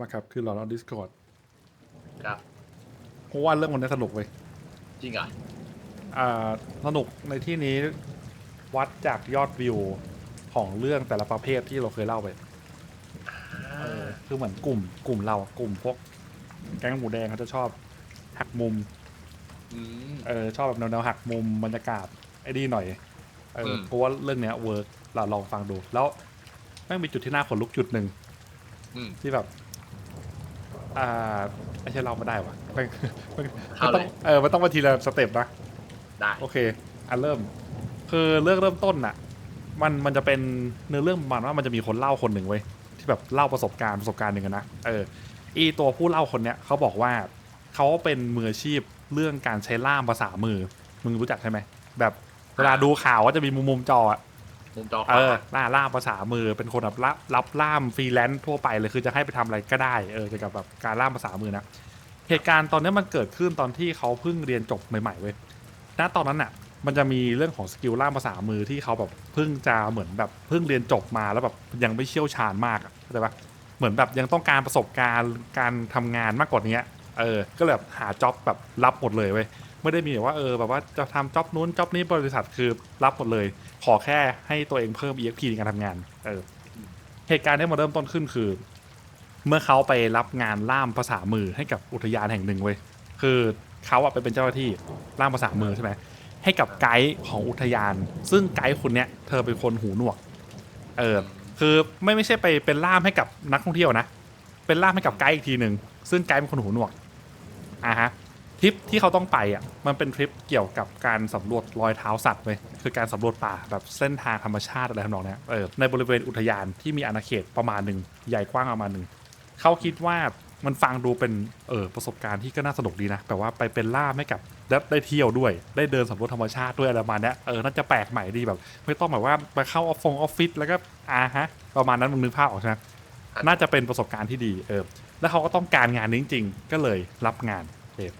มาครับ คือเราเราดิสคอร์ดครับ เพราะว่าเรื่องวันนี้สนุกเว้ยจริงเหรออ่าสนุกในที่นี้วัดจากยอดวิวของเรื่องแต่ละประเภทที่เราเคยเล่าไปเออคือเหมือนกลุ่ม กลุ่มเรากลุ่มพวกแก๊งหมูแดงเขาจะชอบหักมุม อืม เออชอบแบบแนวๆหักมุมบรรยากาศไอ้นี่หน่อยเอออม เพราะว่าเรื่องเนี้ยเวิร์กเราลองฟังดู แล้วแม่งมีจุดที่น่าขนลุกจุดหนึ่งอืมที่แบบ อ่าไม่ใช่เราไม่ได้วะมันมันเข้ามันเลต้องย เออมันต้องมาทีละสเต็ปนะ ได้โอเค อันเริ่ม คือเรื่องเริ่มต้นน่ะ มันมันจะเป็นเนื้อเรื่องประมาณว่ามันจะมีคนเล่าคนหนึ่งเว้ยที่แบบเล่าประสบการณ์ประสบการณ์หนึ่งอะนะ เออ อีตัวผู้เล่าคนเนี้ยเขาบอกว่าเขาเป็นมืออาชีพเรื่องการใช้ล่ามภาษามือ มึงรู้จักใช่ไหมแบบเวลาดูข่าวก็จะมีมุมมุมๆจออะ มุมจอขเอวาอล่าล่ามภาษามือเป็นคนแบบรับรับล่ามฟรีแลนซ์ทั่วไปเลยคือจะให้ไปทำอะไรก็ได้เออเกี่ยวกับแบบการล่ามภาษามือนะเหตุการณ์ตอนนี้มันเกิดขึ้นตอนที่เขาเพิ่งเรียนจบใหม่ๆเว้ยณตอนนั้นน่ะ มันจะมีเรื่องของสกิลล่ามภาษามือที่เขาแบบเพิ่งจะเหมือนแบบเพิ่งเรียนจบมาแล้วแบบยังไม่เชี่ยวชาญมากอะเข้าใจปะเหมือนแบบยังต้องการประสบการณ์การทำงานมากกว่านี้เออก็เลยแบบหาจ็อบแบบรับหมดเลยเว้ย ไม่ได้มีแบบว่าเออแบบว่าจะทำจ็อบนู้นจ็อบนี้บริษัทคือรับหมดเลย ขอแค่ให้ตัวเองเพิ่ม EXP ในการทำงานเออเหตุการณ์ที่มาเริ่มต้นขึ้นคือ เมื่อเขาไปรับงานล่ามภาษามือให้กับอุทยานแห่งหนึ่งเว้ยคือเขาอะไปเป็นเจ้าหน้าที่ล่ามภาษามือใช่ไหมให้กับไกด์ของอุทยาน ซึ่งไกด์คนเนี้ยเธอเป็นคนหูหนวกเออคือไม่ไม่ใช่ไปเป็นล่ามให้กับนักท่องเที่ยวนะ เป็นล่ามให้กับไกด์อีกทีหนึ่งซึ่งไกด์เป็นคนหูหนวกอ่าฮะ ทริปที่เขาต้องไปอะมันเป็นทริปเกี่ยวกับการสำรวจรอยเท้าสัตว์เว้ยคือการสำรวจป่าแบบเส้นทางธรรมชาติอะไรทำนองนี้เออในบริเวณอุทยานที่มีอาณาเขตประมาณหนึ่งใหญ่กว้างประมาณหนึ่งเขาคิดว่ามันฟังดูเป็นเออประสบการณ์ที่ก็น่าสนุกดีนะแบบว่าไปเป็นล่าให้กับได้เที่ยวด้วย ได้เดินสำรวจธรรมชาติด้วยอะไรประมาณนี้เออน่าจะแปลกใหม่ดีแบบ ไม่ต้องแบบว่าไปเข้าออฟฟงออฟฟิศแล้วก็อ่าฮะประมาณนั้นมึงนึกภาพออกใช่ไหมน่าจะเป็นประสบการณ์ที่ดีเออแล้วเขาก็ต้องการงานนี้จริงๆ ก็เลยรับงาน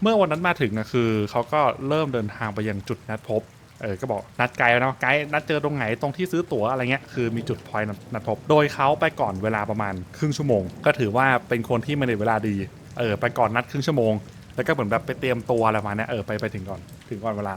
เมื่อวันนั้นมาถึงนะคือเขาก็เริ่มเดินทางไปยังจุดนัดพบเออก็บอกนัดไกด์นะไกด์นัดเจอตรงไหนตรงที่ซื้อตั๋วอะไรเงี้ยคือมีจุดพอยนัดพบ โดยเขาไปก่อนเวลาประมาณครึ่งชั่วโมง ก็ถือว่าเป็นคนที่มาในเวลาดีเออไปก่อนนัดครึ่งชั่วโมง แล้วก็เหมือนแบบไปเตรียมตัวอะไรมาเนี้ยเออไปไปถึงก่อนถึงก่อนเวลา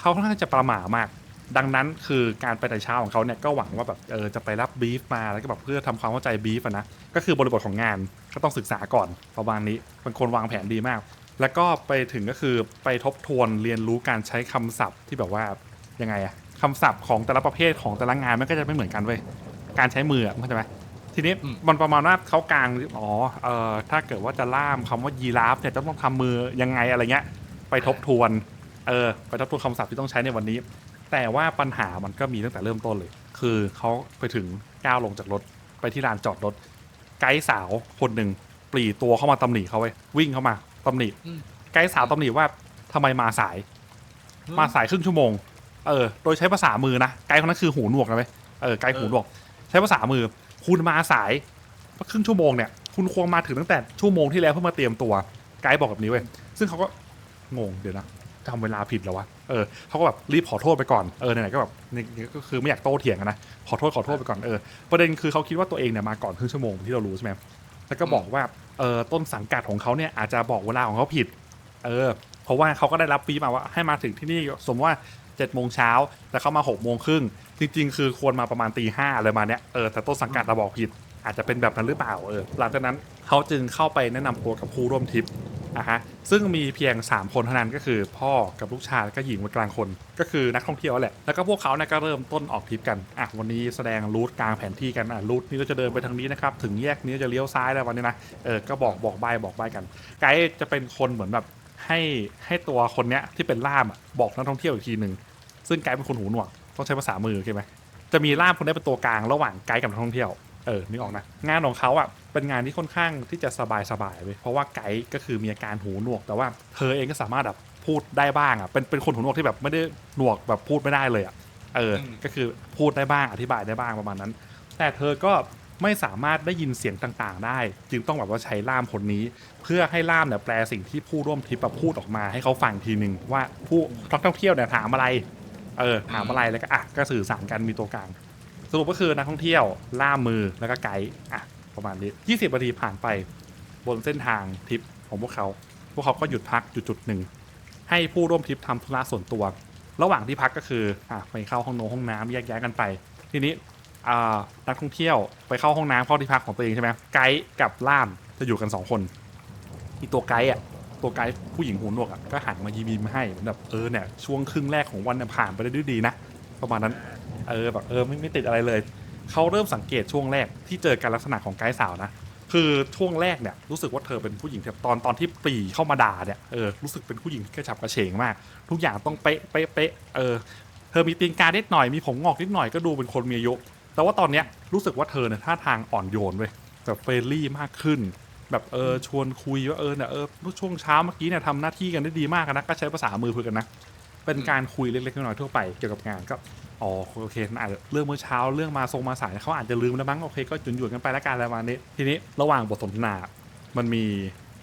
เขาค่อนข้างจะประหม่ามาก ดังนั้นคือการไปแต่เช้าของเขาเนี่ยก็หวังว่าแบบเออจะไปรับบีฟมาแล้วก็แบบเพื่อทำความเข้าใจบีฟนะก็คือบริบทของงานก็ต้องศึกษาก่อนประมาณนี้เป็นคนวางแผนดีมาก แล้วก็ไปถึงก็คือไปทบทวนเรียนรู้การใช้คำศัพท์ที่แบบว่ายังไงอะคำศัพท์ของแต่ละประเภทของแต่ละงานมันก็จะไม่เหมือนกันเว้ยการใช้มืออะเข้าใจไหมทีนี้อืมมันประมาณว่าเขากลางอ๋อเออถ้าเกิดว่าจะล่ามคำว่ายีราฟเนี่ยจะต้องทำมือยังไงอะไรเงี้ย ไปทบทวนเออไปทบทวนคำศัพท์ที่ต้องใช้ในวันนี้ แต่ว่าปัญหามันก็มีตั้งแต่เริ่มต้นเลย คือเขาไปถึงก้าวลงจากรถไปที่ลานจอดรถไกด์สาวคนหนึ่งปรีตัวเข้ามาตำหนิเขาไว้ยวิ่งเข้ามา ตำหนิอืม ไกด์สาวตำหนิว่าทำไมมาสาย มาสายครึ่งชั่วโมง เออ โดยใช้ภาษามือนะ ไกด์คนนั้นคือหูหนวกนะเว้ย เออ ไกด์หูหนวก ใช้ภาษามือ คุณมาสายครึ่งชั่วโมงเนี่ย คุณควรมาถึงตั้งแต่ชั่วโมงที่แล้วเพื่อมาเตรียมตัว ไกด์บอกแบบนี้เว้ย ซึ่งเขาก็งงเดี๋ยวนะจำเวลาผิดแล้ววะ เออ เขาก็แบบรีบขอโทษไปก่อน เออ ไหนๆก็แบบนี่นี่ก็คือไม่อยากโต้เถียงกันนะ ขอโทษขอโทษไปก่อน เออ ประเด็นคือเขาคิดว่าตัวเองเนี่ยมาก่อนครึ่งชั่วโมงที่เรารู้ใช่ไหม แล้วก็บอกว่าเออต้นสังกัดของเขาเนี่ยอาจจะบอกเวลาของเขาผิด เออ เพราะว่าเขาก็ได้รับฟีมาว่าให้มาถึงที่นี่สมมติว่าเจ็ดโมงเช้าแต่เขามาหกโมงครึ่งจริง ๆ คือควรมาประมาณตีห้าอะไรมาเนี้ยเออแต่ต้นสังกัดเราบอกผิด อาจจะเป็นแบบนั้นหรือเปล่าเออหลังจากนั้นเขาจึงเข้าไปแนะนำตัวกับผู้ร่วมทริปอะฮะซึ่งมีเพียง 3 คนเท่านั้นก็คือพ่อกับลูกชายแล้วก็หญิงวัยกลางคน ก็คือนักท่องเที่ยวแหละ แล้วก็พวกเขาเนี่ยก็เริ่มต้นออกทริปกันอะวันนี้แสดงรูทกลางแผนที่กันอะรูทนี้เราจะเดินไปทางนี้นะครับถึงแยกนี้จะเลี้ยวซ้ายแล้ววันนี้นะเออก็บอกบอกใบบอกใบกัน ไกด์จะเป็นคนเหมือนแบบให้ให้ตัวคนเนี้ยที่เป็นล่ามบอกนักท่องเที่ยวอีกทีหนึ่งซึ่งไกด์เป็นคนหูหนวกต้องใช้ภาษามือโอเคไหมจะมีล่ามคนนี้เป็นตัวกลางระหว่างไกด์กับนักท่องเที่ยว เออนึกออกนะ งานของเขาอะเป็นงานที่ค่อนข้างที่จะสบายสบายๆเลยเพราะว่าไกด์ก็คือมีอาการหูหนวก แต่ว่าเธอเองก็สามารถแบบพูดได้บ้างอะเป็นเป็นคนหูหนวกที่แบบไม่ได้หนวกแบบพูดไม่ได้เลยอะเอออมก็คือพูดได้บ้างอธิบายได้บ้างประมาณนั้น แต่เธอก็ไม่สามารถได้ยินเสียงต่างๆ ได้ จึงต้องแบบว่าใช้ล่ามคนนี้ เพื่อให้ล่ามเนี่ยแปลสิ่งที่ผู้ร่วมทริปอะพูดออกมาให้เขาฟังทีหนึ่งว่าผู้นักท่องเที่ยวเนี่ยถามอะไรเออถามอะไรแล้วก็อะก็สื่อสารกันมีตัวกลาง สรุปก็คือนักท่องเที่ยวล่ามือแล้วก็ไกด์อะประมาณนี้ 20นาทีผ่านไปบนเส้นทางทริปของพวกเขา พวกเขาก็หยุดพักจุดจุดหนึ่ง ให้ผู้ร่วมทริปทำธุระส่วนตัว ระหว่างที่พักก็คืออะไปเข้าห้องนงห้องน้ำแยกย้ายกันไป ทีนี้อ่านักท่องเที่ยวไปเข้าห้องน้ำเข้าที่พักของตัวเองใช่ไหมไกด์กับล่ามจะอยู่กันสองคนอีตัวไกด์อะตัวไกด์ผู้หญิงหูหนวกอะก็หันมายิ้มๆให้เหมือนแบบเออเนี่ยช่วงครึ่งแรกของวันเนี่ยผ่านไปได้ด้วยดีนะประมาณนั้น เออแบบเออไม่ไม่ติดอะไรเลยเขาเริ่มสังเกตช่วงแรกที่เจอการลักษณะของไกด์สาวนะคือช่วงแรกเนี่ยรู้สึกว่าเธอเป็นผู้หญิงแบบตอนตอนที่ปรีเข้ามาด่าเนี่ยเออรู้สึกเป็นผู้หญิงที่กระฉับกระเฉงมาก ทุกอย่างต้องเป๊ะเป๊ะเป๊ะเออเธอมีตีนกานิดหน่อยมีผมงอกนิดหน่อยก็ดูเป็นคนมีอายุแต่ว่าตอนเนี้ยรู้สึกว่าเธอเนี่ยท่าทางอ่อนโยนเว้ยแบบเฟรนลี่มากขึ้น แบบเออชวนคุยว่าเออเนี่ยเออเมื่อช่วงเช้าเมื่อกี้เนี่ยทำหน้าที่กันได้ดีมากนะก็ใช้ภาษามือคุยกันนะ เป็นการคุยเล็กๆน้อยๆทั่วไปเกี่ยวกับงานก็อ๋อโอเคมันอาจจะเรื่องเมื่อเช้าเรื่องมาทรงมาสายเขาอาจจะลืมแล้วมั้งโอเคก็หยุ่นๆกันไปแล้วกันอะไรประมาณนี้ ทีนี้ระหว่างบทสนทนา มันมี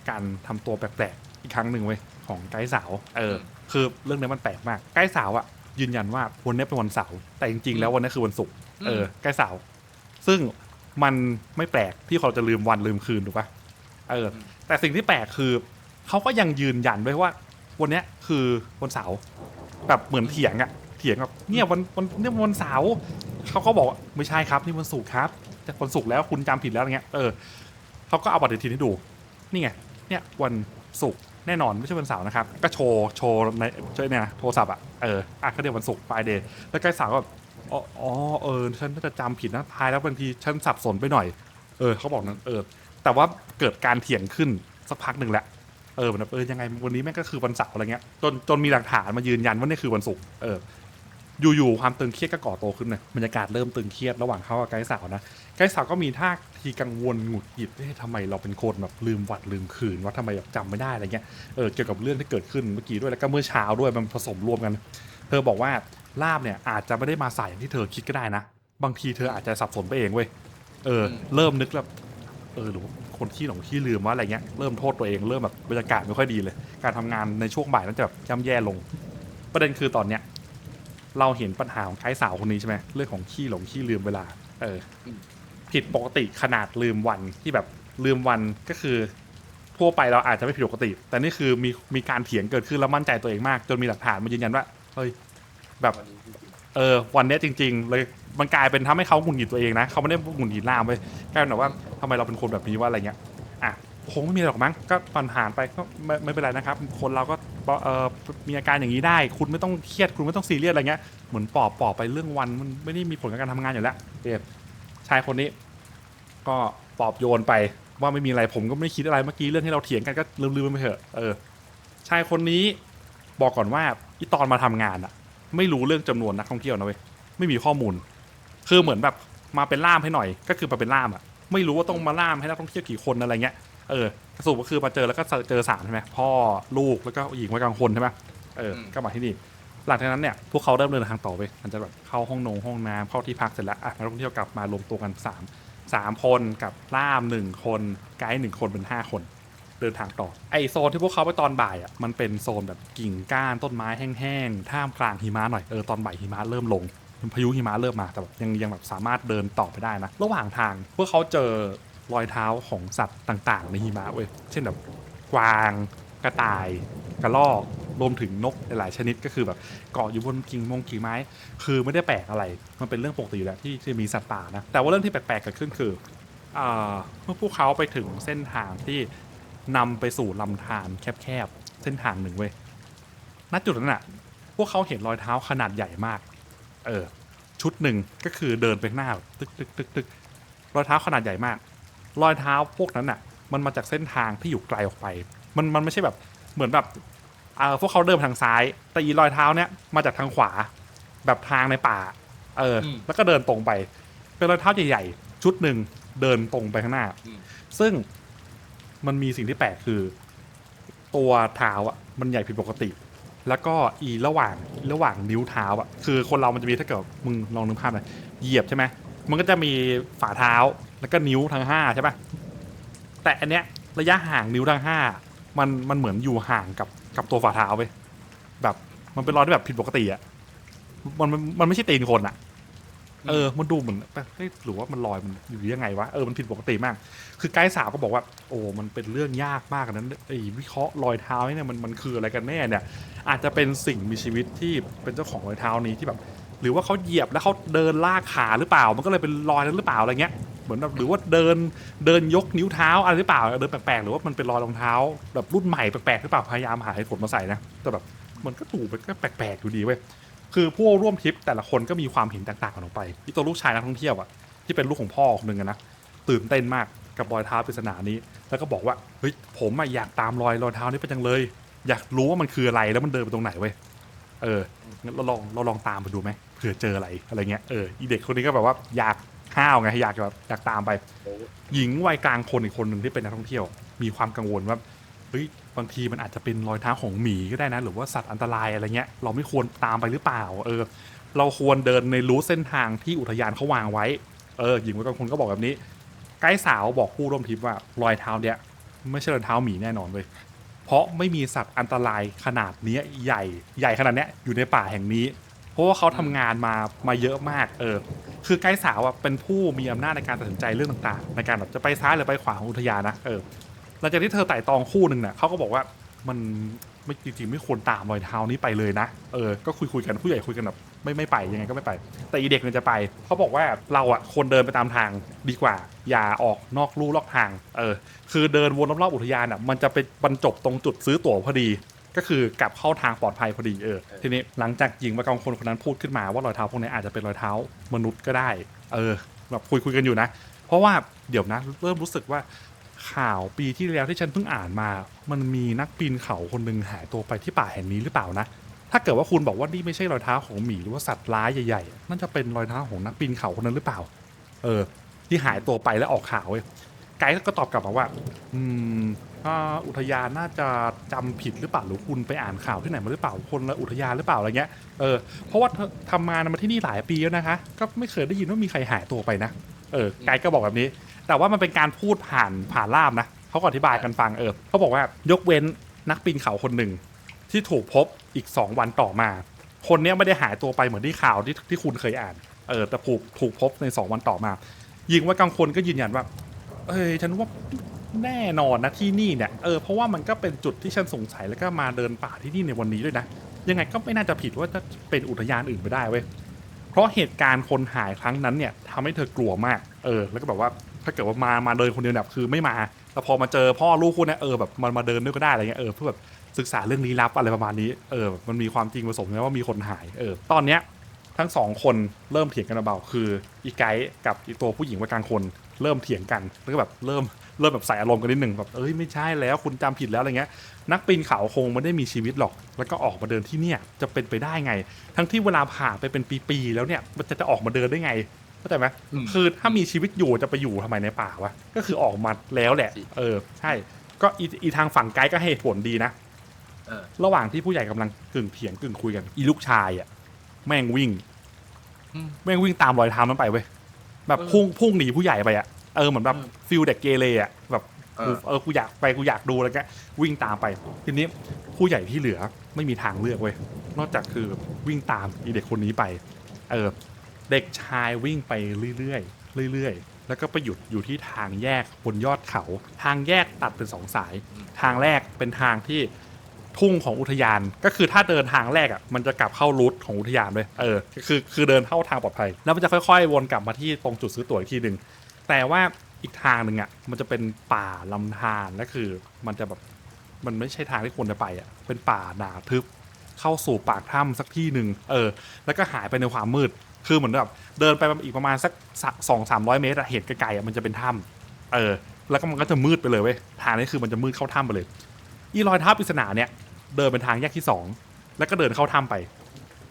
การทำตัวแปลกๆอีกครั้งหนึ่งเว้ยของไกด์สาวเออคือเรื่องนี้มันแปลกมากไกด์สาวอะยืนยันว่าวันนี้เป็นวันเสาร์แต่จริงๆ แล้ววันนี้คือวันศุกร์เออไกด์สาวซึ่งมันไม่แปลกที่เขาจะลืมวันลืมคืนถูกปะเออ แต่สิ่งที่แปลกคือเขาก็ยังยืนยันด้วยว่า วันเนี้ยคือวันเสาร์ แบบเหมือนเถียงอะเถียงแบบเนี่ยวันวันเนี่ยวันเสาร์เขาก็บอกว่าไม่ใช่ครับนี่วันศุกร์ครับ แต่วันศุกร์แล้วคุณจำผิดแล้วอะไรเงี้ยเออเขาก็เอาปฏิทินให้ดู นี่ไงเนี่ยวันศุกร์แน่นอนไม่ใช่วันเสาร์นะครับ ก็โชว์โชว์ในเจอเนี่ยนะโทรศัพท์อะเอออะก็เดี๋ยววันศุกร์ไฟเดย์แล้วใกล้สาวก็แบบอ๋ออ๋อเออฉันน่าจะจำผิดนะทายแล้วบางทีฉันสับสนไปหน่อย เออเขาบอกนั้นเออแต่ว่าเกิดการเถียงขึ้นสักพักหนึ่งแหละ เออแบบเออยังไงวันนี้แม่งก็คือวันเสาร์อะไรเงี้ยจนจนมีหลักฐานมายืนยันว่านี่คือวันศุกร์เอออยู่ๆความตึงเครียดก็ก่อโตขึ้นเลยบรรยากาศเริ่มตึงเครียดระหว่างเขากับไกด์สาวนะไกด์สาวก็มีท่าทีกังวลหงุดหงิดเอ๊ะทำไมเราเป็นคนแบบลืมวัดลืมคืนว่าทำไมแบบจำไม่ได้อะไรเงี้ยเออเกี่ยวกับเรื่องที่เกิดขึ้นเมื่อกี้ด้วยแล้วก็เมื่อเช้าด้วยมันผสมรวมกัน เธอบอกว่าลาบเนี่ยอาจจะไม่ได้มาใส่อย่างที่เธอคิดก็ได้นะ บางทีเธออาจจะสับสนไปเองเว้ยเออ เริ่มนึกแบบเออหรือว่า คนขี้หลงขี้ลืมว่าอะไรเงี้ยเริ่มโทษตัวเองเริ่มแบบบรรยากาศไม่ค่อยดีเลย การทำงานในช่วงบ่ายนั้นจะแบบย่ำแย่ลง ประเด็นคือตอนเนี้ยเราเห็นปัญหาของไกด์สาวคนนี้ใช่ไหมเรื่องของขี้หลงขี้ลืมเวลา เออ ผิดปกติขนาดลืมวันที่แบบลืมวันก็คือทั่วไปเราอาจจะไม่ผิดปกติ แต่นี่คือมีมีการเถียงเกิดขึ้นแล้วมั่นใจตัวเองมาก จนมีหลักฐานมายืนยันว่าเฮ้ยแบบ เออวันนี้จริง ๆ เลย มันกลายเป็นทำให้เขาหงุดหงิดตัวเองนะเขาไม่ได้หงุดหงิดล่ามไปกลายเป็นแบบว่าทำไมเราเป็นคนแบบนี้ว่าอะไรเงี้ยอะคงไม่มีหรอกมั้งก็ปัญหานไปก็ไม่ไม่เป็นไรนะครับ คนเราก็เออมีอาการอย่างนี้ได้ คุณไม่ต้องเครียดคุณไม่ต้องซีเรียสอะไรเงี้ยเหมือนปอบปอบไปเรื่องวันมันไม่ได้มีผลกับการทำงานอยู่แล้วเออชายคนนี้ ก็ปอบโยนไปว่าไม่มีอะไรผมก็ไม่คิดอะไรเมื่อกี้เรื่องที่เราเถียงกันก็ลืมๆไปเถอะเออชายคนนี้บอกก่อนว่าอีตอนมาทำงานอะไม่รู้เรื่องจำนวนนักท่องเที่ยวนะเว้ยไม่มีข้อมูล คือเหมือนแบบมาเป็นล่ามให้หน่อย ก็คือมาเป็นล่ามอะไม่รู้ว่าต้องมาล่ามให้นักท่องเที่ยวกี่คนอะไรเงี้ยเออสรุปก็คือมาเจอแล้วก็เจอสามใช่ไหมพ่อลูกแล้วก็หญิงวัยกลางคนใช่ไหมเออก็มาที่นี่หลังจากนั้นเนี่ยพวกเขาเริ่มเดินทางต่อไปมันจะแบบเข้าห้องนงห้องน้ำเข้าที่พักเสร็จแล้วอะนักท่องเที่ยวกลับมารวมตัวกันสามสามคนกับล่ามหนึ่งคนไกด์หนึ่งคนเป็นห้าคน เดินทางต่อไอโซนที่พวกเขาไปตอนบ่ายอะมันเป็นโซนแบบกิ่งก้านต้นไม้แห้งๆท่ามกลางหิมะหน่อยเออตอนบ่ายหิมะเริ่มลง พายุหิมะเริ่มมาแต่แบบยังยังแบบสามารถเดินต่อไปได้นะ ระหว่างทางพวกเขาเจอรอยเท้าของสัตว์ต่างๆ ในหิมะเว้ยเช่นแบบกวางกระต่ายกระรอกรวมถึงนกหลายชนิดก็คือแบบเกาะอยู่บนกิ่งมงกิ่งไม้ คือไม่ได้แปลกอะไร มันเป็นเรื่องปกติอยู่แล้วที่ที่มีสัตว์ป่านะ แต่ว่าเรื่องที่แปลกๆเกิดขึ้นคือเมื่อพวกเขาไปถึงเส้นทางที่นำไปสู่ลำธารแคบๆเส้นทางหนึ่งเว้ยณจุดนั้นน่ะพวกเขาเห็นรอยเท้าขนาดใหญ่มาก เออ ชุดหนึ่งก็คือเดินไปข้างหน้า ตึกตึกตึกตึกรอยเท้าขนาดใหญ่มาก รอยเท้าพวกนั้นน่ะ มันมาจากเส้นทางที่อยู่ไกลออกไป มันมันไม่ใช่แบบเหมือนแบบเอ่อพวกเขาเดินทางซ้าย แต่อีรอยเท้าเนี้ยมาจากทางขวา แบบทางในป่า เอออมแล้วก็เดินตรงไป เป็นรอยเท้าใหญ่ๆชุดหนึ่งเดินตรงไปข้างหน้าอืมซึ่งมันมีสิ่งที่แปลกคือ ตัวเท้าอะมันใหญ่ผิดปกติ แล้วก็อีระหว่างระหว่างนิ้วเท้าอะคือคนเรามันจะมีถ้าเกิดมึงลองนึกภาพหน่อยเหยียบใช่ไหมมันก็จะมีฝ่าเท้าแล้วก็นิ้วทั้งห้าใช่ปะแต่อันเนี้ยระยะห่างนิ้วทั้งห้ามันมันเหมือนอยู่ห่างกับกับตัวฝ่าเท้าไปแบบมันเป็นรอยที่แบบผิดปกติอะมันมันมันไม่ใช่ตีนคนอะ เออมันดูเหมือนแบบเฮ้ยหรือว่ามันลอยมันอยู่ยังไงวะเออมันผิดปกติมาก คือไกด์สาวก็บอกว่า โอ้มันเป็นเรื่องยากมากนะไอ้วิเคราะห์รอยเท้าเนี่ยมันมันคืออะไรกันแน่เนี่ย อาจจะเป็นสิ่งมีชีวิตที่เป็นเจ้าของรอยเท้านี้ที่แบบ หรือว่าเขาเหยียบแล้วเขาเดินลากขาหรือเปล่า มันก็เลยเป็นรอยนั้นหรือเปล่าอะไรเงี้ยเหมือนแบบหรือว่าเดินเดินยกนิ้วเท้าอะไรหรือเปล่าเดินแปลกๆหรือว่ามันเป็นรอยรองเท้า แบบรุ่นใหม่แปลกๆหรือเปล่าพยายามหาเหตุผลมาใส่นะแต่แบบมันก็ถูกมันก็แปลกๆอยู่ดีเว้ย คือผู้ร่วมทริปแต่ละคนก็มีความเห็นแตกต่างกันออกไปที่ตัวลูกชายนักท่องเที่ยวอะที่เป็นลูกของพ่อคนหนึ่งอะนะตื่นเต้นมากกับรอยเท้าปริศนานี้ แล้วก็บอกว่าเฮ้ยผมอะอยากตามรอยรอยเท้านี้ไปจังเลย อยากรู้ว่ามันคืออะไรแล้วมันเดินไปตรงไหนเว้ยเอองั้นเราลองเราลองตามไปดูไหมเผื่อเจออะไรอะไรเงี้ยเอออีเด็กคนนี้ก็แบบว่าอยากห้าวไงอยากแบบอยากตามไป หญิงวัยกลางคนอีกคนหนึ่งที่เป็นนักท่องเที่ยว มีความกังวลว่าเฮ้ย บางทีมันอาจจะเป็นรอยเท้าของหมีก็ได้นะ หรือว่าสัตว์อันตรายอะไรเงี้ย เราไม่ควรตามไปหรือเปล่า เออ เราควรเดินในรูทเส้นทางที่อุทยานเขาวางไว้ เออหญิงวัยกลางคนก็บอกแบบนี้ ไกด์สาวบอกผู้ร่วมทริปว่ารอยเท้าเนี้ยไม่ใช่รอยเท้าหมีแน่นอนเลยเพราะไม่มีสัตว์อันตรายขนาดนี้ใหญ่ใหญ่ขนาดนี้อยู่ในป่าแห่งนี้ เพราะว่าเขาทำงานมามาเยอะมาก เออ คือไกด์สาวอะเป็นผู้มีอำนาจในการตัดสินใจเรื่องต่างๆ ในการแบบจะไปซ้ายหรือไปขวาของอุทยานนะเออ ลังจากที่เธอไต่ตองคู่หนึ่งเนี่ยเขาก็บอกว่ามันไม่จริงๆไม่ควรตามรอยเท้านี้ไปเลยนะเออก็คุยคุยๆกันผู้ใหญ่คุยกันแบบไม่ไม่ไปยังไงก็ไม่ไป แต่อีเด็กเนี่ยจะไปเขาบอกว่าเราอะควรเดินไปตามทางดีกว่า อย่าออกนอกลู่นอกทางเออคือเดินวนรอบๆอุทยานอะมันจะไปบรรจบตรงจุดซื้อตั๋วพอดี ก็คือกลับเข้าทางปลอดภัยพอดีเออทีนี้หลังจากหญิงวัยกลางคนคนนั้นพูดขึ้นมาว่ารอยเท้าพวกนี้อาจจะเป็นรอยเท้ามนุษย์ก็ได้ เออแบบคุยคุยกันอยู่นะ เพราะว่าเดี๋ยวนะ เริ่มรู้สึกว่า ข่าวปีที่แล้วที่ฉันเพิ่งอ่านมา มันมีนักปีนเขาคนหนึ่งหายตัวไปที่ป่าแห่งนี้หรือเปล่านะ ถ้าเกิดว่าคุณบอกว่านี่ไม่ใช่รอยเท้าของหมีหรือว่าสัตว์ร้ายใหญ่ๆนั่นจะเป็นรอยเท้าของนักปีนเขาคนนั้นหรือเปล่า เออ ที่หายตัวไปแล้วออกข่าวเว้ยไกด์ก็ตอบกลับมาว่า อืมอุทยานน่าจะจำผิดหรือเปล่าหรือคุณไปอ่านข่าวที่ไหนมาหรือเปล่าคนละอุทยานหรือเปล่าอะไรเงี้ยเออเพราะว่าเธอทำงานมาที่นี่หลายปีแล้วนะคะ ก็ไม่เคยได้ยินว่ามีใครหายตัวไปนะเออไกด์ก็บอกแบบนี้ แต่ว่ามันเป็นการพูดผ่านผ่านล่ามนะเขาก็อธิบายกันฟังเออเขาบอกว่ายกเว้นนักปีนเขาคนหนึ่ง ที่ถูกพบอีก 2 วันต่อมา คนนี้ไม่ได้หายตัวไปเหมือนที่ข่าวที่ที่คุณเคยอ่านเออแต่ถูกถูกพบใน 2 วันต่อมา ยิงว่ากลางคนก็ยืนยันว่า เอ้ยฉันว่าแน่นอนนะที่นี่เนี่ยเออเพราะว่ามันก็เป็นจุดที่ฉันสงสัยแล้วก็มาเดินป่าที่นี่ในวันนี้ด้วยนะยังไงก็ไม่น่าจะผิดว่าจะเป็นอุทยานอื่นไปได้เว้ยเพราะเหตุการณ์คนหายครั้งนั้นเนี่ยทำให้เธอกลัวมาก เออ แล้วก็แบบว่า ถ้าเกิดว่ามามาเดินคนเดียวเนี่ยคือไม่มา แต่พอมาเจอพ่อลูกคู่เนี่ยเออแบบมันมาเดินด้วยก็ได้อะไรเงี้ยเออเพื่อแบบศึกษาเรื่องลี้ลับอะไรประมาณนี้เออมันมีความจริงผสมนะว่ามีคนหายเออตอนเนี้ยทั้งสองคนเริ่มเถียงกันเบาๆคืออีไกด์กับอีตัวผู้หญิงวัยกลางคน เริ่มเถียงกันแล้วก็แบบเริ่มเริ่มแบบใส่อารมณ์กันนิดหนึ่งแบบเอ้ยไม่ใช่แล้วคุณจำผิดแล้วอะไรเงี้ยนักปีนเขาคงไม่ได้มีชีวิตหรอก แล้วก็ออกมาเดินที่เนี่ยจะเป็นไปได้ไง ทั้งที่เวลาผ่านไปเป็นปีๆแล้วเนี่ยมันจะจะออกมาเดินได้ไง เข้าใจไหมอืม คือถ้ามีชีวิตอยู่จะไปอยู่ทำไมในป่าวะก็คือออกมาแล้วแหละ สิ เออ ใช่ ก็อีอีทางฝั่งไกด์ก็ให้เหตุผลดีนะ เออระหว่างที่ผู้ใหญ่กำลังกึ่งเถียงกึ่งคุยกันอีลูกชายอะ แม่งวิ่ง อืม แม่งวิ่งตามรอยเท้ามันไปเว้ยแบบเออพุ่งพุ่งหนีผู้ใหญ่ไปอะเออเหมือนแบบอืมฟิลเด็กเกเรอะแบบเอกูอเออกูอยากไปกูอยากดูแล้วก็วิ่งตามไป ทีนี้ผู้ใหญ่ที่เหลือไม่มีทางเลือกเว้ยนอกจากคือวิ่งตามอีเด็กคนนี้ไป เออ เด็กชายวิ่งไปเรื่อยๆเรื่อยๆ แล้วก็ไปหยุดอยู่ที่ทางแยกบนยอดเขา ทางแยกตัดเป็นสองสาย ทางแรกเป็นทางที่ทุ่งของอุทยานก็คือถ้าเดินทางแรกอะมันจะกลับเข้ารูทของอุทยานเลยเออคือคือเดินเข้าทางปลอดภัย แล้วมันจะค่อยๆ วนกลับมาที่ตรงจุดซื้อตั๋วอีกทีหนึ่งแต่ว่าอีกทางหนึ่งอะมันจะเป็นป่าลำธารและคือมันจะแบบมันไม่ใช่ทางที่ควรจะไปอะเป็นป่าหนาทึบเข้าสู่ปากถ้ำสักที่หนึ่งเออ แล้วก็หายไปในความมืด คือเหมือนแบบเดินไปอีกประมาณสักสองสามร้อยเมตรเห็นไกลๆมันจะเป็นถ้ำเออ แล้วก็มันก็จะมืดไปเลยเว้ยทางนี้คือมันจะมืดเข้าถ้ำไปเลย อีรอยเท้าปริศนาเนี่ย เดินเป็นทางแยกที่สองแล้วก็เดินเข้าถ้ำไป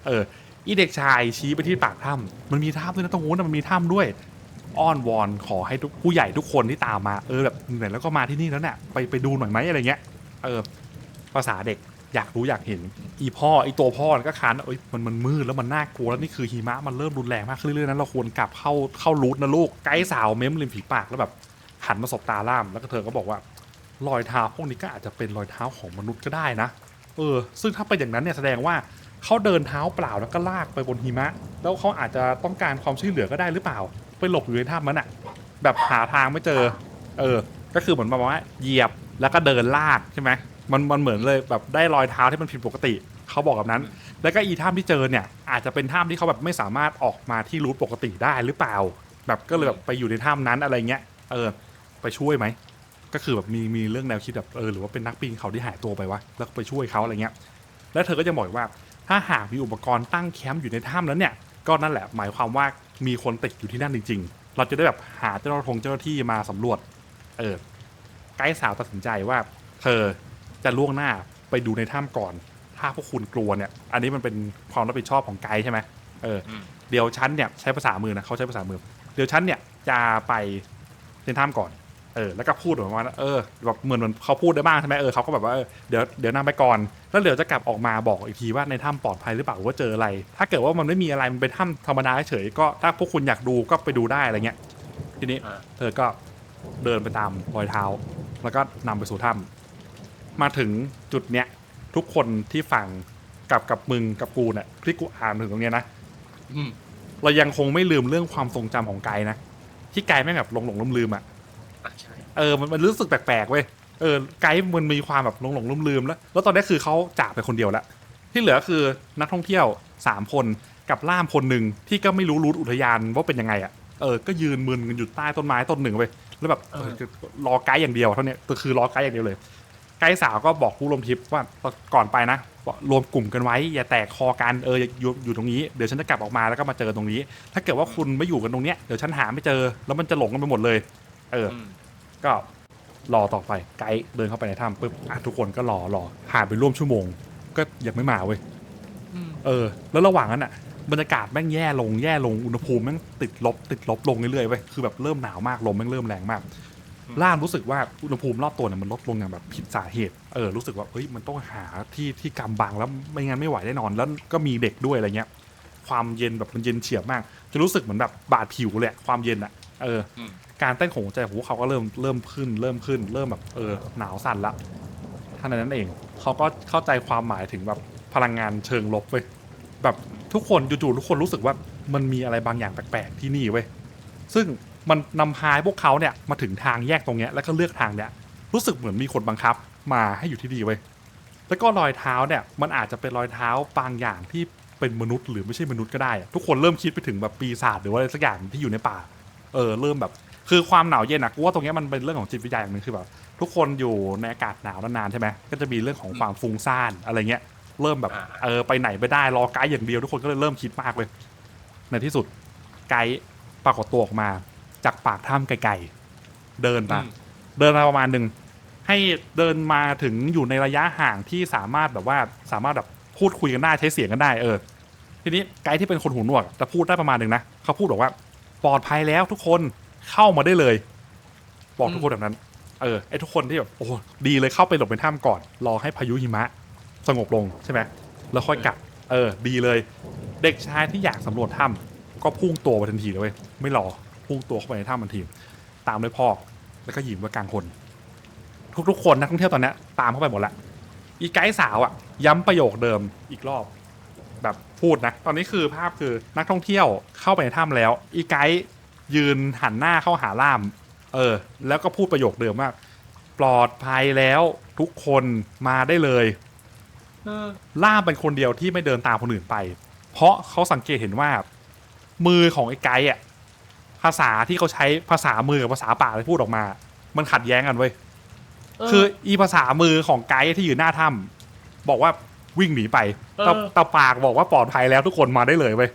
เออ อีเด็กชายชี้ไปที่ปากถ้ำมันมีถ้ำด้วยนะตรงนู้นะมันมีถ้ำด้วย อ้อนวอนขอให้ผู้ใหญ่ทุกคนที่ตามมาเออแบบไหนแล้วก็มาที่นี่แล้วเนี่ยไปไปดูหน่อยไหมอะไรเงี้ย เออ ภาษาเด็ก อยากรู้อยากเห็น อีพ่อไอตัวพ่อก็คานเอ้ยมันมันมืดแล้วมันน่ากลัวแล้วนี่คือหิมะมันเริ่มรุนแรงมากขึ้นเรื่อยๆนั้นเราควรกลับเข้าเข้ารูทนะลูกไกด์สาวเม้มริมฝีปากแล้วแบบหันมาสบตาล่ามแล้วก็เธอก็บอกว่ารอยเท้าพวกนี้ก็อาจจะเป็นรอยเท้าของมนุษย์ก็ได้นะ เออ ซึ่งถ้าเป็นอย่างนั้นเนี่ยแสดงว่าเขาเดินเท้าเปล่าแล้วก็ลากไปบนหิมะ แล้วเขาอาจจะต้องการความช่วยเหลือก็ได้หรือเปล่า ไปหลบอยู่ในถ้ำนั้นอะแบบหาทางไม่เจอ เออ ก็คือเหมือนประมาณว่าเหยียบแล้วก็เดินลากใช่ไหม มันมันเหมือนเลยแบบได้รอยเท้าที่มันผิดปกติเขาบอกแบบนั้น แล้วก็อีถ้ำที่เจอเนี่ยอาจจะเป็นถ้ำที่เขาแบบไม่สามารถออกมาที่รูทปกติได้หรือเปล่า แบบก็เลยแบบไปอยู่ในถ้ำนั้นอะไรเงี้ยเออ ไปช่วยไหมก็คือแบบมีมีเรื่องแนวคิดแบบเออหรือว่าเป็นนักปีนเขาที่หายตัวไปวะแล้วไปช่วยเขาอะไรเงี้ย แล้วเธอก็จะบอกว่า ถ้าหากมีอุปกรณ์ตั้งแคมป์อยู่ในถ้ำแล้วเนี่ย ก็นั่นแหละหมายความว่ามีคนติดอยู่ที่นั่นจริง ๆ เราจะได้แบบหาเจ้าหน้าที่เจ้าหน้าที่มาสำรวจ เออไกด์สาวตัดสินใจว่า เธอ จะล่วงหน้าไปดูในถ้ำก่อน ถ้าพวกคุณกลัวเนี่ย อันนี้มันเป็นความรับผิดชอบของไกด์ใช่ไหมเอออืมเดี๋ยวฉันเนี่ยใช้ภาษามือนะเขาใช้ภาษามือ เดี๋ยวฉันเนี่ยจะไปในถ้ำก่อน เออ แล้วก็พูดแบบว่าเออแบบเหมือนเหมือนเขาพูดได้บ้างใช่ไหมเออเขาก็แบบว่าเออเดี๋ยวเดี๋ยวนำไปก่อน แล้วเดี๋ยวจะกลับออกมาบอกอีกทีว่าในถ้ำปลอดภัยหรือเปล่าหรือว่าเจออะไร ถ้าเกิดว่ามันไม่มีอะไรมันเป็นถ้ำธรรมดาเฉยๆก็ถ้าพวกคุณอยากดูก็ไปดูได้อะไรเงี้ยทีนี้อ่าเธอก็เดินไปตามรอยเท้า แล้วก็นำไปสู่ถ้ำ มาถึงจุดเนี้ยทุกคนที่ฟังกับกับมึงกับกูเนี่ยที่กูอ่านถึงตรงเนี้ยนะอืมเรายังคงไม่ลืมเรื่องความทรงจำของไกด์นะที่ไกด์แม่งแบบหลงหลงลืมลืมๆอะ อะใช่ เออมันมันรู้สึกแปลกๆเว้ย เออไกด์มันมีความแบบหลงหลงลืมลืมๆแล้ว แล้วตอนนี้คือเขาจากไปคนเดียวแล้วที่เหลือคือนักท่องเที่ยวสามคนกับล่ามคนหนึ่งที่ก็ไม่รู้รูทอุทยานว่าเป็นยังไงอะ เออ ก็ยืนมึนกันอยู่ใต้ต้นไม้ต้นหนึ่งไปแล้วแบบเออ รอไกด์อย่างเดียวเท่านี้ก็คือรอไกด์อย่างเดียวเลยไกด์สาวก็บอกผู้ร่วมทริปว่าก่อนไปนะบอกรวมกลุ่มกันไว้ อย่าแตกคอกันเอออย่าอยู่อยู่ตรงนี้เดี๋ยวฉันจะกลับออกมาแล้วก็มาเจอตรงนี้ ถ้าเกิดว่าคุณไม่อยู่กันตรงเนี้ยเดี๋ยวฉันหาไม่เจอแล้วมันจะหลงกันไปหมดเลย เอออืมก็รอต่อไปไกด์เดินเข้าไปในถ้ำปุ๊บอะทุกคนก็รอรอผ่านไปร่วมชั่วโมง ก็ยังไม่มาเว้ยอืมเออ แล้วระหว่างนั้นอะบรรยากาศแม่งแย่ลงแย่ลงอุณหภูมิแม่งติดลบติดลบลงเรื่อยๆเว้ยคือแบบเริ่มหนาวมากลมแม่งเริ่มแรงมาก ล่ามรู้สึกว่าอุณหภูมิรอบตัวเนี่ยมันลดลงอย่างแบบผิดสาเหตุเออรู้สึกว่าเฮ้ยมันต้องหาที่ที่กำบังแล้วไม่งั้นไม่ไหวแน่นอน แล้วก็มีเด็กด้วยอะไรเงี้ย ความเย็นแบบมันเย็นเฉียบมาก จะรู้สึกเหมือนแบบบาดผิวเลยอะความเย็นอะเอออืมการเต้นของหัวใจของพวกเขาก็เริ่มเริ่มขึ้น เริ่มขึ้น เริ่มแบบเออหนาวสั่นละท่านั้นเองเขาก็เข้าใจความหมายถึงแบบพลังงานเชิงลบเว้ยแบบทุกคนจู่ๆทุกคนรู้สึกว่ามันมีอะไรบางอย่างแปลกๆที่นี่เว้ยซึ่ง มันนำพาให้พวกเขาเนี่ยมาถึงทางแยกตรงเนี้ยแล้วก็เลือกทางเนี้ยรู้สึกเหมือนมีคนบังคับมาให้อยู่ที่นี่เว้ยแล้วก็รอยเท้าเนี่ยมันอาจจะเป็นรอยเท้าบางอย่างที่เป็นมนุษย์หรือไม่ใช่มนุษย์ก็ได้อะทุกคนเริ่มคิดไปถึงแบบปีศาจหรือว่าอะไรสักอย่างที่อยู่ในป่า เออเริ่มแบบ คือความหนาวเย็นอะกูว่าตรงเนี้ยมันเป็นเรื่องของจิตวิทยาอย่างหนึ่งคือแบบทุกคนอยู่ในอากาศหนาวนานๆใช่ไหมก็จะมีเรื่องของความฟุ้งซ่านอะไรเงี้ยเริ่มแบบอ่าเออไปไหนไม่ได้รอไกด์อย่างเดียวทุกคนก็เลยเริ่มคิดมากเลยในที่สุดไกด์ปรากฏตัวออกมา จากปากถ้ำไกลๆเดินมาอืม เดินมาประมาณหนึ่งให้เดินมาถึงอยู่ในระยะห่างที่สามารถแบบว่าสามารถแบบพูดคุยกันได้ใช้เสียงกันได้เออ ทีนี้ไกด์ที่เป็นคนหูหนวกจะพูดได้ประมาณหนึ่งนะเขาพูดบอกว่าปลอดภัยแล้วทุกคนเข้ามาได้เลย บอกทุกคนแบบนั้น เออไอ้ทุกคนที่แบบโอ้โหดีเลยเข้าไปหลบในถ้ำก่อน รอให้พายุหิมะ สงบลงใช่ไหมแล้วค่อยกลับ เออ ดีเลย เด็กชายที่อยากสำรวจถ้ำก็พุ่งตัวไปทันทีเลยเว้ยไม่รอ พุ่งตัวเข้าไปในถ้ำทันที ตามด้วยพ่อ แล้วก็หญิงว่ากลางคน ทุกๆคนนักท่องเที่ยวตอนนี้ตามเข้าไปหมดละอีไกด์สาวอะย้ำประโยคเดิมอีกรอบ แบบพูดนะ ตอนนี้คือภาพคือนักท่องเที่ยวเข้าไปในถ้ำแล้ว อีไกด์ยืนหันหน้าเข้าหาล่าม เออ แล้วก็พูดประโยคเดิมว่าปลอดภัยแล้วทุกคนมาได้เลยล่ามเป็นคนเดียวที่ไม่เดินตามคนอื่นไป เพราะเขาสังเกตเห็นว่า มือของไอ้ไกด์อะ ภาษาที่เขาใช้ภาษามือกับภาษาปากที่พูดออกมา มันขัดแย้งกันเว้ยคืออีภาษามือของไกด์ที่อยู่หน้าถ้ำบอกว่าวิ่งหนีไปแต่เออแต่ปากบอกว่าปลอดภัยแล้วทุกคนมาได้เลยเว้ย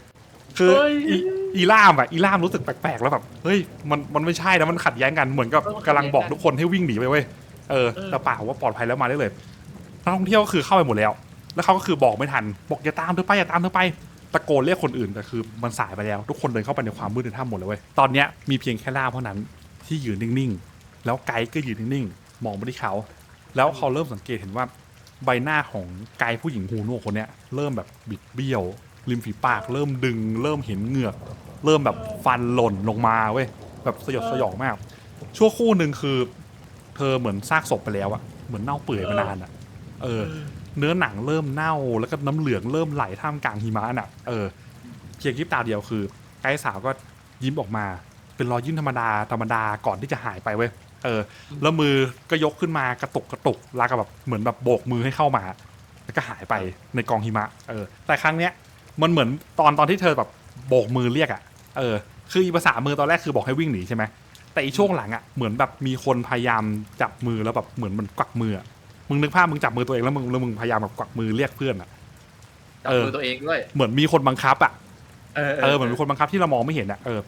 คือเฮ้ยอีอีล่ามอะอีล่ามรู้สึกแปลกๆแล้วแบบเฮ้ยมันมันไม่ใช่นะมันขัดแย้งกันเหมือนกับเออมันขัดกำลังบอกแย้งกันทุกคนให้วิ่งหนีไปเว้ยเออเออแต่ปากบอกว่าปลอดภัยแล้วมาได้เลยนักท่องเที่ยวก็คือเข้าไปหมดแล้ว แล้วเขาก็คือบอกไม่ทันบอกอย่าตามเธอไปอย่าตามเธอไป ตะโกนเรียกคนอื่นแต่คือมันสายไปแล้ว ทุกคนเดินเข้าไปในความมืดในถ้ำหมดเลยเว้ยตอนเนี้ยมีเพียงแค่ล่ามเท่านั้นที่ยืนนิ่งๆ แล้วไกด์ก็ยืนนิ่งๆ มองไปที่เขา แล้วเขาเริ่มสังเกตเห็นว่าใบหน้าของไกด์ผู้หญิงหูหนวกคนเนี้ยเริ่มแบบบิดเบี้ยวริมฝีปากเริ่มดึง เริ่มเห็นเหงือก เริ่มแบบฟันหล่นลงมาเว้ยแบบสยดสยองมาก ชั่วครู่หนึ่งคือ เธอเหมือนซากศพไปแล้วอะเหมือนเน่าเปื่อยมานานอะ เออ เนื้อหนังเริ่มเน่า แล้วก็น้ำเหลืองเริ่มไหลท่ามกลางหิมะน่ะ เออเพียงคลิปตาเดียวคือ ไกด์สาวก็ยิ้มออกมา เป็นรอยยิ้มธรรมดาธรรมดาก่อนที่จะหายไปเว้ยเออ แล้วมือก็ยกขึ้นมากระตุกกระตุกลากบแบบเหมือนแบบโบกมือให้เข้ามา แล้วก็หายไปในกองหิมะ เออ แต่ครั้งเนี้ยมันเหมือนตอนตอนที่เธอแบบโบกมือเรียกอะ่ะ เออ คืออีภาษามือตอนแรกคือบอกให้วิ่งหนีใช่ไหมแต่อีช่วงหลังอะ่ะเหมือนแบบมีคนพยายามจับมือแล้วแบบเหมือนมันกวักมืออะ มึงนึกภาพมึงจับมือตัวเองแล้วมึงแล้วมึงพยายามแบบกวักมือเรียกเพื่อนอะ่ะ จับเออมือตัวเองด้วยเหมือนมีคนบังคับอะเออเออเหมือนมีคนบังคับที่เรามองไม่เห็นอะเออ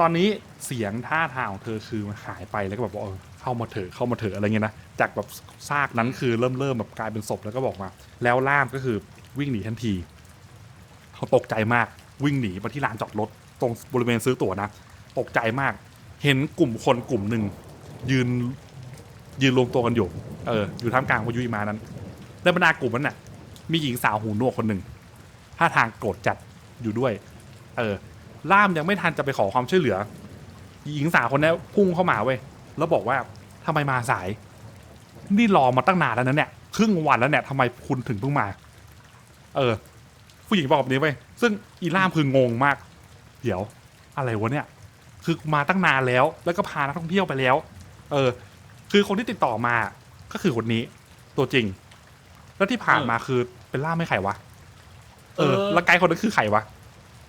ตอนนี้เสียงท่าทางของเธอคือมันหายไปแล้วก็แบบว่าเออเข้ามาเถอะเข้ามาเถอะอะไรเงี้ยนะจากแบบซากนั้นคือเริ่มเริ่มแบบกลายเป็นศพแล้วก็บอกมา แล้วล่ามก็คือวิ่งหนีทันทีเขาตกใจมากวิ่งหนีมาที่ลานจอดรถตรงบริเวณซื้อตั๋วนะตกใจมาก เห็นกลุ่มคนกลุ่มหนึ่งยืน ยืนรวมตัวกันอยู่ เออ อยู่ท่ามกลางพายุหิมานั้นในบรรดากลุ่มนั้นน่ะ มีหญิงสาวหูหนวกคนหนึ่งท่าทางโกรธจัดอยู่ด้วย เออ ล่ามยังไม่ทันจะไปขอความช่วยเหลือ หญิงสาวคนนี้พุ่งเข้ามาเว้ย แล้วบอกว่าทำไมมาสาย นี่รอมาตั้งนานแล้วนะเนี่ย ครึ่งวันแล้วเนี่ยทำไมคุณถึงเพิ่งมา เออ ผู้หญิงบอกแบบนี้เว้ย ซึ่งอีล่ามคืองงมาก เดี๋ยว อะไรวะเนี่ย คือมาตั้งนานแล้ว แล้วก็พานักท่องเที่ยวไปแล้ว เออ คือคนที่ติดต่อมาก็คือคนนี้ ตัวจริง แล้วที่ผ่านมาคือเป็นล่ามไม่ไขวะ เออ แล้วไกด์คนนั้นคือใครวะ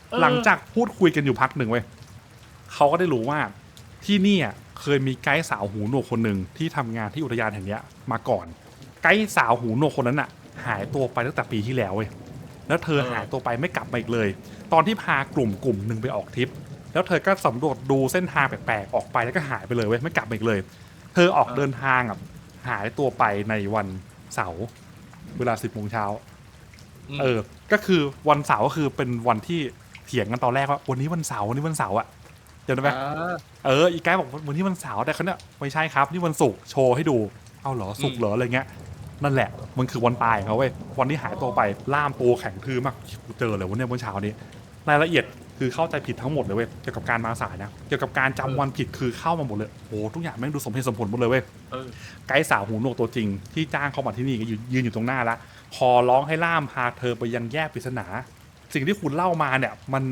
เออหลังจากพูดคุยกันอยู่พักหนึ่งเว้ยเขาก็ได้รู้ว่าที่เนี่ยเคยมีไกด์สาวหูหนวกคนหนึ่งที่ทำงานที่อุทยานแห่งเนี้ยมาก่อน ไกด์สาวหูหนวกคนนั้นอะหายตัวไปตั้งแต่ปีที่แล้วเว้ยแล้วเธอหายตัวไปไม่กลับมาอีกเลย ตอนที่พากลุ่มกลุ่มหนึ่งไปออกทริป แล้วเธอก็สำรวจดูเส้นทางแปลกๆออกไปแล้วก็หายไปเลยเว้ยไม่กลับมาอีกเลย เธอออกเดินทางอะหายตัวไปในวันเสาร์เวลาสิบโมงเช้ามเออ ก็คือวันเสาร์ก็คือเป็นวันที่เถียงกันตอนแรกว่าวันนี้วันเสาร์วันนี้วันเสาร์อะเดี๋ยวได้ไหมอ่าเออ อีกไกด์บอกวันนี้วันเสาร์แต่เขาเนี่ยไม่ใช่ครับนี่วันศุกร์โชว์ให้ดู เอาเหรอศุกร์เหรออะไรเงี้ยนั่นแหละมันคือวันตายของเขาเว้ยวันที่หายตัวไปล่ามตัวแข็งทื่อมากกูเจอเลยวันเนี้ยเมื่อเช้านี้รายละเอียด คือเข้าใจผิดทั้งหมดเลยเว้ยเกี่ยวกับการมาสายนะเกี่ยวกับการจำวันผิดคือเข้ามาหมดเลยโอ้ทุกอย่างแม่งดูสมเหตุสมผลหมดเลยเว้ย เออ ไกด์สาวหูหนวกตัวจริงที่จ้างเข้ามาที่นี่ก็ยืนยืนอยู่ตรงหน้าละพอร้องให้ล่ามพาเธอไปยังแยกปริศนา สิ่งที่คุณเล่ามาเนี่ยมัน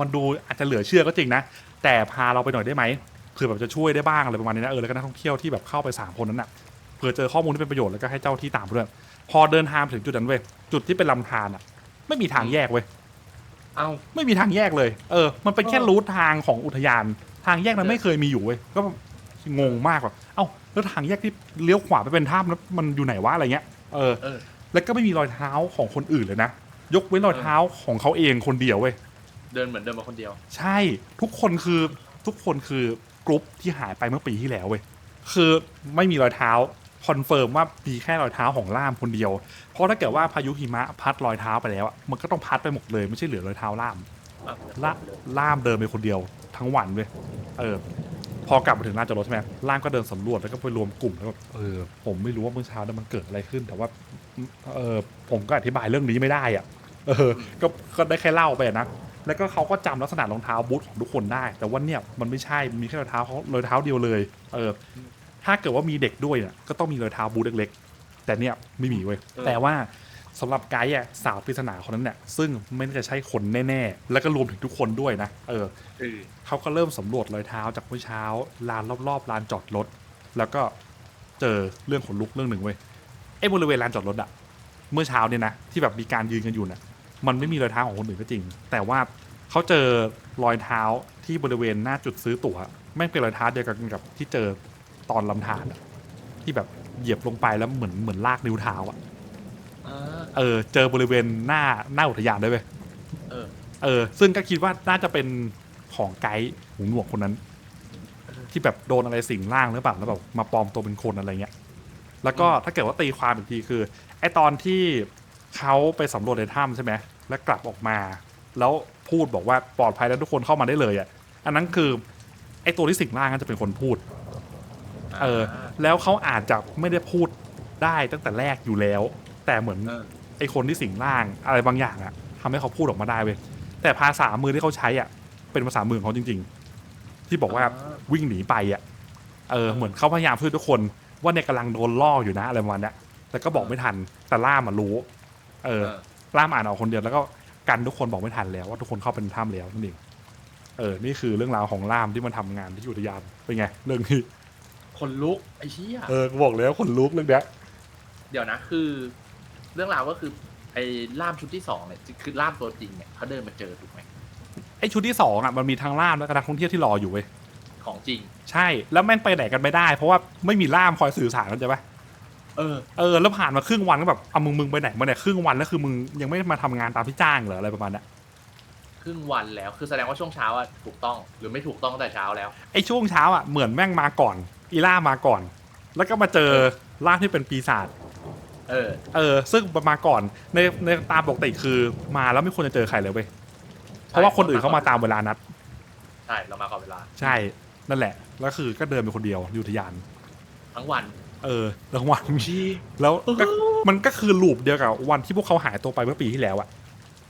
มันดูอาจจะเหลือเชื่อก็จริงนะ แต่พาเราไปหน่อยได้ไหมเผื่อแบบจะช่วยได้บ้างอะไรประมาณนี้นะเออแล้วก็นักท่องเที่ยวที่แบบเข้าไปสามคนนั้นน่ะเผื่อเจอข้อมูลที่เป็นประโยชน์แล้วก็ให้เจ้าที่ตามไปด้วยพอเดินทางไปถึงจุดนั้นเว้ยจุดที่เป็นลำธารอะ ไม่มีทางแยกเว้ย เอ้าไม่มีทางแยกเลย เออ มันเป็นแค่เออรูททางของอุทยาน ทางแยกนั้นไม่เคยมีอยู่เว้ย ก็งงมากแบบ เอ้า แล้วทางแยกที่เลี้ยวขวาไปเป็นถ้ำแล้วมันอยู่ไหนวะอะไรเงี้ยเออเออ แล้วก็ไม่มีรอยเท้าของคนอื่นเลยนะ ยกเว้นรอยเท้าของเขาเองคนเดียวเว้ย เดินเหมือนเดินมาคนเดียว ใช่ ทุกคนคือทุกคนคือกรุ๊ปที่หายไปเมื่อปีที่แล้วเว้ย คือไม่มีรอยเท้า คอนเฟิร์มว่ามีแค่รอยเท้าของล่ามคนเดียว เพราะถ้าเกิดว่าพายุหิมะพัดรอยเท้าไปแล้วอะมันก็ต้องพัดไปหมดเลยไม่ใช่เหลือรอยเท้าล่ามอะละล่ามเดินไปคนเดียวทั้งวันเว้ยเออ พอกลับมาถึงลานจอดรถใช่ไหมล่ามก็เดินสำรวจแล้วก็ไปรวมกลุ่มแล้วก็เออผมไม่รู้ว่าเมื่อเช้านั้นมันเกิดอะไรขึ้น แต่ว่าเออผมก็อธิบายเรื่องนี้ไม่ได้อะเออก็ก็ได้แค่เล่าไปอะนะแล้วก็เขาก็จำลักษณะรองเท้าบูทของทุกคนได้ แต่ว่าเนี่ยมันไม่ใช่มันมีแค่รอยเท้าเขารอยเท้าเดียวเลย เออ ถ้าเกิดว่ามีเด็กด้วยเนี่ยก็ต้องมีรอยเท้าบูทเล็กๆ แต่เนี่ยไม่มีเว้ยแต่ว่าสำหรับไกด์อะสาวปริศนาคนนั้นเนี่ยซึ่งไม่น่าจะใช่คนแน่ๆ แล้วก็รวมถึงทุกคนด้วยนะเออเออเขาก็เริ่มสำรวจรอยเท้าจากเมื่อเช้าลานรอบๆลานจอดรถแล้วก็เจอเรื่องขนลุกเรื่องหนึ่งเว้ยไอ้บริเวณลานจอดรถอะเมื่อเช้าเนี่ยนะที่แบบมีการยืนกันอยู่น่ะมันไม่มีรอยเท้าของคนอื่นก็จริง แต่ว่าเขาเจอรอยเท้าที่บริเวณหน้าจุดซื้อตั๋วแม่งเป็นรอยเท้าเดียวกันกับที่เจอ ตอนลำธารอะที่แบบเหยียบลงไปแล้วเหมือนเหมือนลากนิ้วเท้าอะอ่า เออเจอบริเวณหน้าหน้าอุทยานด้วยเว้ยเออ เออ ซึ่งก็คิดว่าน่าจะเป็นของไกด์หูหนวกคนนั้น ที่แบบโดนอะไรสิ่งล่างหรือเปล่าแล้วแบบมาปลอมตัวเป็นคนอะไรเงี้ย แล้วก็ถ้าเกิดว่าตีความอีกทีคือไอตอนที่เขาไปสำรวจในถ้ำใช่ไหมแล้วกลับออกมา แล้วพูดบอกว่าปลอดภัยแล้วทุกคนเข้ามาได้เลยอะอันนั้นคือไอตัวที่สิ่งล่างนั่นจะเป็นคนพูด เออ แล้วเขาอาจจะไม่ได้พูดได้ตั้งแต่แรกอยู่แล้ว แต่เหมือนเออไอคนที่สิงร่างอะไรบางอย่างอะทำให้เขาพูดออกมาได้เว้ยแต่ภาษามือที่เขาใช้อะเป็นภาษามือของเขาจริง ๆ ที่บอกว่าอ่าวิ่งหนีไปอะเออเหมือนเขาพยายามพูดทุกคนว่าเนี่ยกำลังโดนล่ออยู่นะอะไรประมาณเนี้ยแต่ก็บอกไม่ทัน แต่ล่ามอะรู้เออเออ ล่ามอ่านออกคนเดียวแล้วก็กันทุกคนบอกไม่ทันแล้วว่าทุกคนเข้าเป็นถ้ำแล้วนั่นเอง เออ นี่คือเรื่องราวของล่ามที่มันทำงานที่อุทยานเป็นไง เรื่องนี้ คนลุกไอ้เหี้ยเออกูบอกแล้วคนลุกเรื่องเนี้ยเดี๋ยวนะคือ เรื่องราวก็คือไอ้ล่ามชุดที่สองเนี่ยคือล่ามตัวจริงเนี่ยเขาเดินมาเจอถูกไหมไอชุดที่สองอะมันมีทั้งล่ามและก็นักท่องเที่ยวที่รออยู่เว้ยของจริง ใช่แล้วแม่งไปไหนกันไม่ได้ เพราะว่าไม่มีล่ามคอยสื่อสารกันใช่ปะเออเออแล้วผ่านมาครึ่งวันก็แบบเอามึงมึงไปไหนมาเนี่ยครึ่งวันแล้วคือมึงยังไม่มาทำงานตามที่จ้างเหรออะไรประมาณนั้นครึ่งวันแล้วคือแสดงว่าช่วงเช้าอะถูกต้องหรือไม่ถูกต้องตั้งแต่เช้าแล้วไอช่วงเช้าอะเหมือนแม่งมาก่อน อีล่ามาก่อน แล้วก็มาเจอล่ามที่เป็นปีศาจเออ เออ ซึ่งมาก่อนในในตามปกติคือมาแล้วไม่ควรจะเจอใครเลยเว้ยเพราะว่าคนอื่นเขามาตามเวลานัด ใช่เรามาก่อนเวลา ใช่ นั่นแหละ แล้วคือก็เดินไปคนเดียวอยู่อุทยาน ทั้งวัน เออแล้ววันชี้แล้วก็มันก็คือลูปเดียวกับวันที่พวกเขาหายตัวไปเมื่อปีที่แล้วอะ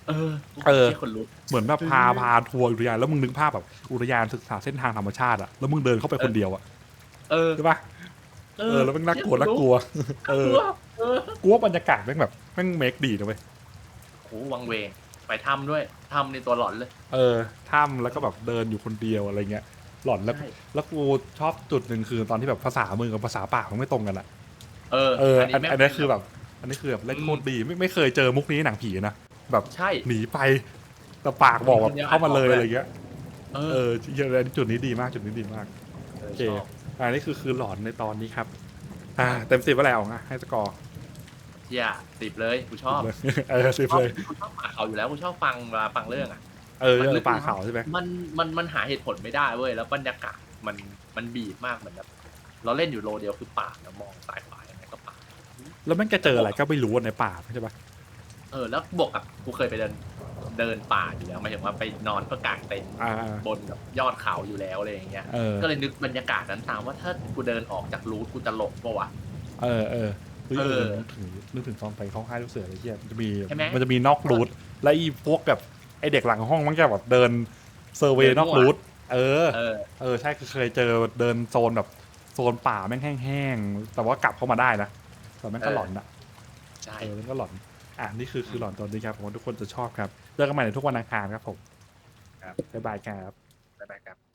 เออ เออชี่ยคนลุกเหมือนแบบพาพาทัวร์อุทยานแล้วมึงนึกภาพแบบอุทยานศึกษาเส้นทางธรรมชาติอะแล้วมึงเดินเข้าไปคนเดียวอะ เออใช่ปะเออแล้วมันน่ากลัวน่ากลัวเอเอออ เออกูว่าบรรยากาศแม่งแบบแม่งเมคดีนะเว้ยโหวังเวงไปทำด้วยทำในตัวหลอนเลย เออถ้ำแล้วก็แบบเดินอยู่คนเดียวอะไรเงี้ย หลอนแล้วใช่ แล้วกูชอบจุดหนึ่งคือตอนที่แบบภาษามือกับภาษาปากมันไม่ตรงกันอะเออเอออันแม่งอันนี้คือแบบ อันนี้คือแบบเล่นโคตรดีไม่ไม่เคยเจอมุกนี้ในหนังผีนะแบบใช่ หนีไปแต่ปากบอกแบบมีคนเดียวเข้ามาเลยอ่านออกอะไรเงี้ยเอเอออเยอะจุดนี้ดีมากจุดนี้ดีมากเออโอเค ชอบ อันนี้คือคือหลอนในตอนนี้ครับ อ่า เต็มสิบอะไรเอาอะให้สกอร์เหี้ยติดเลยกูชอบเออสิบเลยกูชอบป่าเขาอยู่แล้วกูชอบฟังเวลาฟังเรื่องอะเออมันเอลึอกป่าเขาใช่ไหมมันมันมันหาเหตุผลไม่ได้เว้ยแล้วบรรยากาศมันมันบีบมากเหมือนแบบเราเล่นอยู่โลเดียวคือป่าแล้วมองซ้ายขวายังไงก็ป่า แล้วแม่งจะเจออะไรก็ไม่รู้ในป่าใช่ปะเออแล้วบวกกับกูเคยไปเดิน เดินป่าอยู่แล้วหมายถึงว่าไปนอนเพื่อกางเต็นท์อ่า บนแบบยอดเขาอยู่แล้วอะไรอย่างเงี้ย เออ ก็เลยนึกบรรยากาศนั้นตามว่าถ้ากูเดินออกจากรูทกูจะหลงปะวะ เออเออเฮ้ยเออเออนึกถึงนึกถึงตอนไปเข้าค่ายลูกเสืออะไรเงี้ยมันจะมีใช่ไหมมันจะมีนอกรูทและอีพวกแบบไอเด็กหลังห้องมันจะแบบเดินเซอร์เวย์เดินนอกมั่ว รูทเออ เออ เออใช่คือเคยเจอเดินโซนแบบโซนป่าแม่งแห้งๆแต่ว่ากลับเข้ามาได้นะแต่แม่งก็เออ หลอนอะใช่ เออแม่งก็หลอน อะนี่คือคือหลอนตอนนี้ครับผมว่าทุกคนจะชอบครับเจอกันใหม่ในทุกวันอังคารครับผมครับบ๊ายบายครับ บ๊ายบายครับ